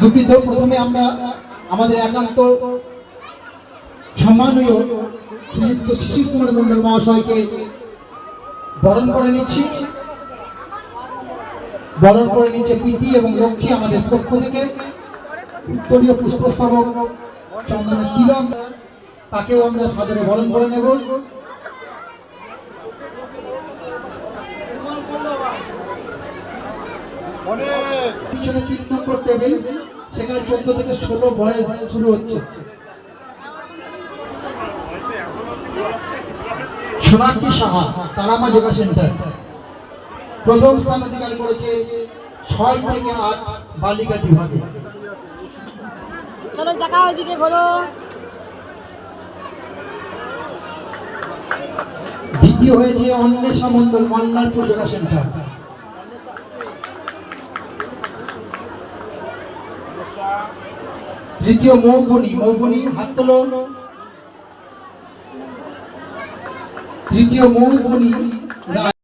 দুঃখিত, প্রথমে আমরা আমাদের একান্ত সম্মানীয় শ্রীযুক্ত শিশির কুমার মন্ডল মহাশয়কে বরণ করে নিচ্ছি। বরণ করে নিচ্ছে প্রীতি এবং লক্ষ্মী আমাদের পক্ষ থেকে। উত্তরীয় পুষ্পস্তবক চন্দনের তিলক, তাকেও আমরা সাদরে বরণ করে নেব। পিছনে তিন নম্বর টেবিল সেখানে চোদ্দ থেকে ষোলো বয়স শুরু হচ্ছে। সোনাক্ষী সাহা তারামা যোগা সেন্টার। প্রথম স্থান অধিকার করেছে ছয় থেকে আট বালিকা বিভাগে। চলো ঘোরো দ্বিতীয় হয়েছে অন্বেষা মন্ডল মল্লারপুর যোগা সেন্টার। তৃতীয় মৌবনি মৌবনি হাত তোলো। তৃতীয় মৌবনি